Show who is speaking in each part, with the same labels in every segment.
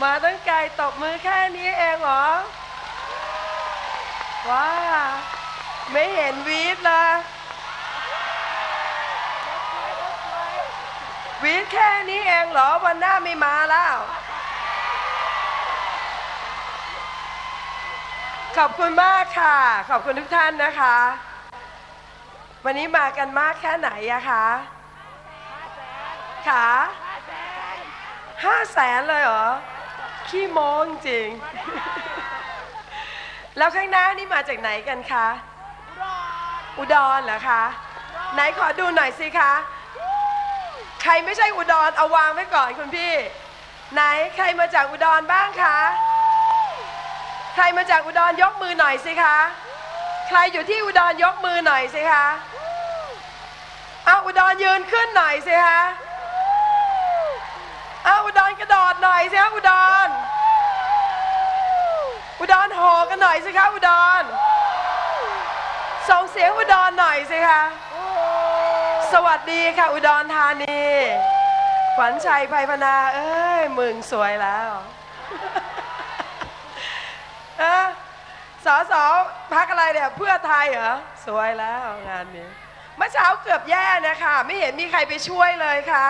Speaker 1: มาตั้งไกลตบมือแค่นี้เองเหรอ ว้า ไม่เห็นวีดเลยวีดแค่นี้เองเหรอ วันหน้าไม่มาแล้ว ขอบคุณมากค่ะ ขอบคุณทุกท่านนะคะ วันนี้มากันมากแค่ไหนอะคะค่ะห้าแสนเลยเหรอ ขี้โม้จริงๆแล้วข้างหน้านี่มาจากไหนกันคะ อุดรเหรอคะ ไหนขอดูหน่อยสิคะ ใครไม่ใช่อุดรเอาวางไว้ก่อนคุณพี่ ไหนใครมาจากอุดรบ้างคะ ใครมาจากอุดรยกมือหน่อยสิคะ ใครอยู่ที่อุดรยกมือหน่อยสิคะเอาอุดรยืนขึ้นหน่อยสิคะเอาอุดรกระโดดหน่อยสิคะอุด รอุดรโหกันหน่อยสิคะอุดรส่งเสียงอุดรหน่อยสิคะสวัสดีค่ะ อุดรธานีขวัญชัยไพพนา เอ้ยมึงสวยแล้วเออสอสอพักอะไรเนี่ยเพื่อไทยเหรอสวยแล้วงานนี้เมื่อเช้าเกือบแย่นะคะ ไม่เห็นมีใครไปช่วยเลยค่ะ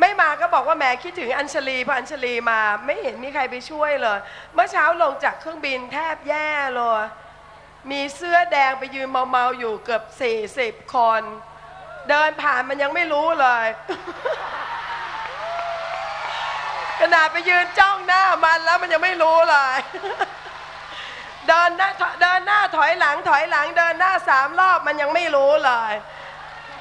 Speaker 1: ไม่มาก็บอกว่าแหมคิดถึงอัญชลีพออัญชลีมาไม่เห็นมีใครไปช่วยเลย เมื่อเช้าลงจากเครื่องบินแทบแย่เลยมีเสื้อแดงไปยืนเมาๆอยู่เกือบ40คน เดินผ่านมันยังไม่รู้เลยขนาดไปยืนจ้องหน้ามันแล้วมันยังไม่รู้เลยเดินหน้าเดินหน้าถอยหลังถอยหลัง เดินหน้าสามรอบมันยังไม่รู้เลย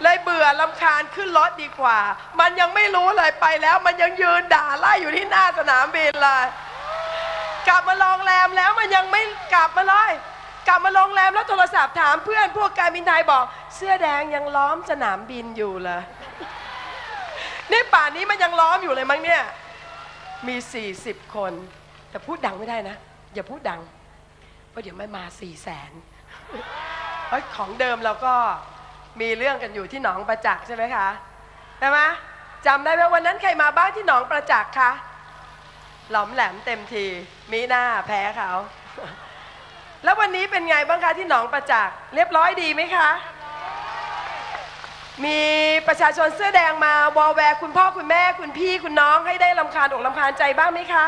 Speaker 1: เลยเบื่อลำคาญขึ้นรถดีกว่า มันยังไม่รู้เลยไปแล้ว มันยังยืนด่าไล่อยู่ที่หน้าสนามบินเลยกลับมาโรงแรมแล้วมันยังไม่กลับมาเลยกลับมาโรงแรมแล้วโทรศัพท์ถามเพื่อนพวกการบินไทยบอก เสื้อแดงยังล้อมสนามบินอยู่เลยนี่ป่านนี้มันยังล้อมอยู่เลยมั้งเนี่ยมี 40 คน แต่พูดดังไม่ได้นะ อย่าพูดดังเพราะเดี๋ยวไม่มา4ี่แสนของเดิมเราก็ มีเรื่องกันอยู่ที่หนองประจักษ์ใช่ไหมคะใช่ไหมจำได้ไหมวันนั้นใครมาบ้างที่หนองประจักษ์คะหลอมแหลมเต็มที มีหน้าแพ้เขาแล้ววันนี้เป็นไงบ้างคะที่หนองประจักษ์เรียบร้อยดีไหมคะ มีประชาชนเสื้อแดงมาวอลแวร์คุณพ่อคุณแม่ คุณพี่คุณน้องให้ได้ลำคาญอกลำคาญใจบ้างไหมคะ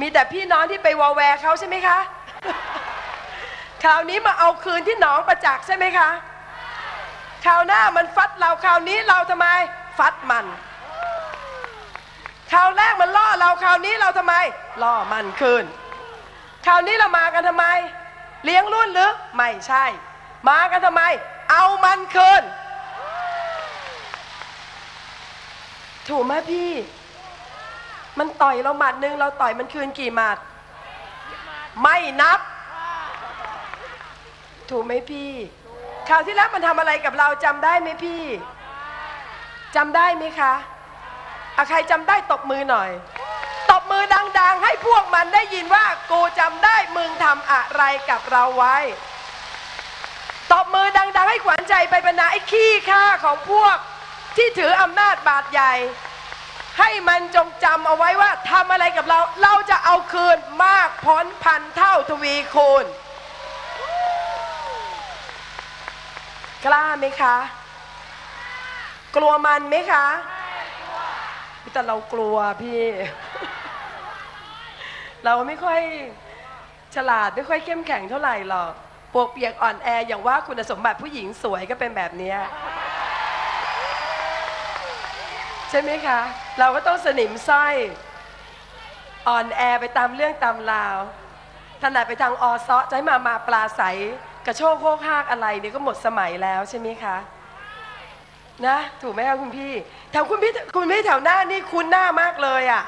Speaker 1: มีแต่พี่น้องที่ไปวอลแวร์เขาใช่ไหมคะ คราวนี้มาเอาคืนที่หนองประจักษ์ใช่ไหมคะคราวหน้ามันฟัดเราคราวนี้เราทำไมฟัดมัน คราวแรกมันล่อเราคราวนี้เราทำไมล่อมันคืนคราวนี้เรามากันทำไม เลี้ยงรุ่นหรือไม่ใช่ มากันทำไม เอามันคืนถูกไหมพี่ มันต่อยเราหมัดหนึ่งเราต่อยมันคืนกี่หมัด ไม่นับ ถูกไหมพี่คราวที่แล้วมันทำอะไรกับเราจำได้ไหมพี่จำได้ไหมคะอะใครจำได้ตบมือหน่อย ตบมือดัง ๆ ให้พวกมันได้ยินว่ากูจำได้มึงทำอะไรกับเราไว้ตบมือดัง ๆ ให้ขวัญใจไปบรรณาไอ้ขี้ข้าของพวกที่ถืออำนาจบาดใหญ่ ให้มันจงจำเอาไว้ว่าทำอะไรกับเรา เราจะเอาคืนมากพ้นพันเท่าทวีคูณ กล้าไหมคะ กลัวมันไหมคะแต่เรากลัวพี่ เราไม่ค่อยฉลาดไม่ค่อยเข้มแข็งเท่าไหร่หรอกปวกเปียกอ่อนแออย่างว่าคุณสมบัติผู้หญิงสวยก็เป็นแบบนี้ใช่ไหมคะ เราก็ต้องสนิมสร้อยอ่อนแอไปตามเรื่องตามราวถนัดไปทางอซอจะให้มามาปลาใส กระโชกโคกฮากอะไรนี่ก็หมดสมัยแล้วใช่ไหมคะนะถูกไหมคะคุณพี่แถวคุณพี่คุณพี่แถวหน้านี่คุ้นหน้ามากเลยอะ่ะ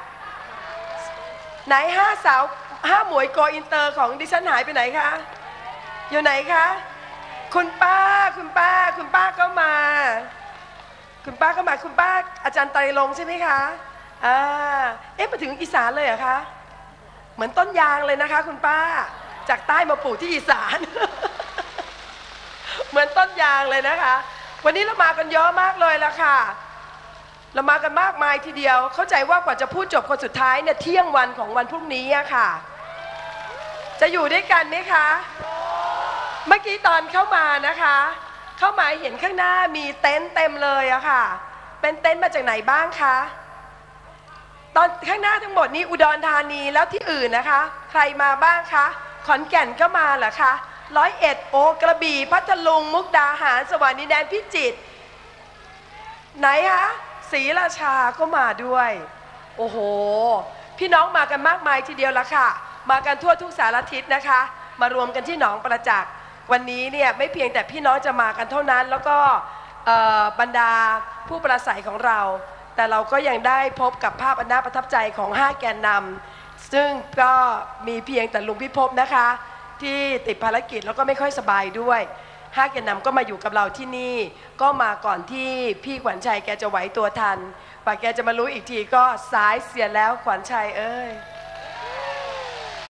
Speaker 1: ไหนห้าสาวห้าหมวยโกอินเตอร์ของดิฉันหายไปไหนคะอยู่ไหนคะคุณป้าคุณป้า คุณป้าก็มา คุณป้าก็มาคุณป้า อาจารย์ไตรลงใช่ไหมคะอ่าเอ๊ะมาถึงอีสานเลยเหรอคะเหมือนต้นยางเลยนะคะ คุณป้าจากใต้มาปลูกที่อีสาน เหมือนต้นยางเลยนะคะ วันนี้เรามากันเยอะมากเลยละค่ะ เรามากันมากมายทีเดียว เข้าใจว่ากว่าจะพูดจบคนสุดท้ายเนี่ยเที่ยงวันของวันพรุ่งนี้อะค่ะ จะอยู่ด้วยกันไหมคะ เมื่อกี้ตอนเข้ามานะคะ เข้ามาเห็นข้างหน้ามีเต็นท์เต็มเลยอะค่ะ เป็นเต็นท์มาจากไหนบ้างคะตอนข้างหน้าทั้งหมดนี้อุดรธานีแล้วที่อื่นนะคะ ใครมาบ้างคะขอนแก่นก็มาเหรอคะ ร้อยเอ็ดโอกระบี่พัทลุงมุกดาหารสวรรค์ดิแดนพิจิตรไหนคะศรีราชาก็มาด้วย โอ้โห พี่น้องมากันมากมายทีเดียวละค่ะ มากันทั่วทุกสารทิศนะคะ มารวมกันที่หนองประจักษ์วันนี้เนี่ยไม่เพียงแต่พี่น้องจะมากันเท่านั้น แล้วก็บรรดาผู้ประสัยของเรา แต่เราก็ยังได้พบกับภาพอันน่าประทับใจของ 5 แกนนำซึ่งก็มีเพียงแต่ลุงพิภพนะคะ ที่ติดภารกิจแล้วก็ไม่ค่อยสบายด้วยห้าแกนนำก็มาอยู่กับเราที่นี่ ก็มาก่อนที่พี่ขวัญชัยแกจะไหวตัวทันกว่าแกจะมารู้อีกทีก็สายเสียแล้วขวัญชัยเอ้ย